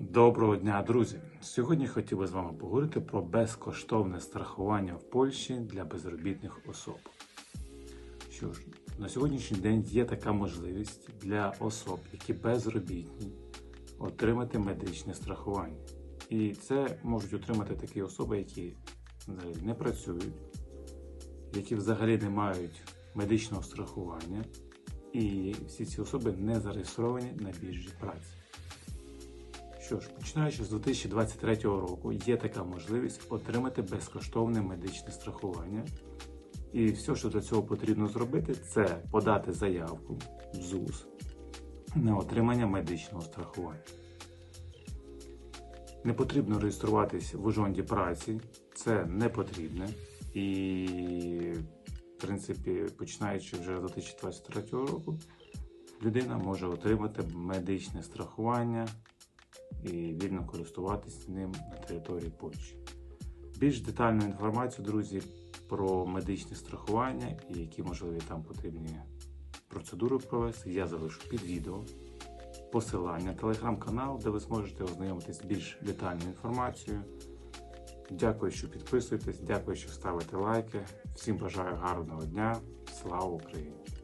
Доброго дня, друзі! Сьогодні хотів би з вами поговорити про безкоштовне страхування в Польщі для безробітних особ. Що ж, на сьогоднішній день є така можливість для особ, які безробітні, отримати медичне страхування. І це можуть отримати такі особи, які взагалі не працюють, які взагалі не мають медичного страхування, і всі ці особи не зареєстровані на біржі праці. Що ж, починаючи з 2023 року, є така можливість отримати безкоштовне медичне страхування. І все, що для цього потрібно зробити, це подати заявку в ЗУС на отримання медичного страхування. Не потрібно реєструватись в ужонді праці, це не потрібне. І, в принципі, починаючи вже з 2023 року, людина може отримати медичне страхування і вільно користуватися ним на території Польщі. Більш детальну інформацію, друзі, про медичне страхування і які можливі там потрібні процедури провести, я залишу під відео. Посилання, телеграм-канал, де ви зможете ознайомитись з більш детальною інформацією. Дякую, що підписуєтесь, дякую, що ставите лайки. Всім бажаю гарного дня. Слава Україні!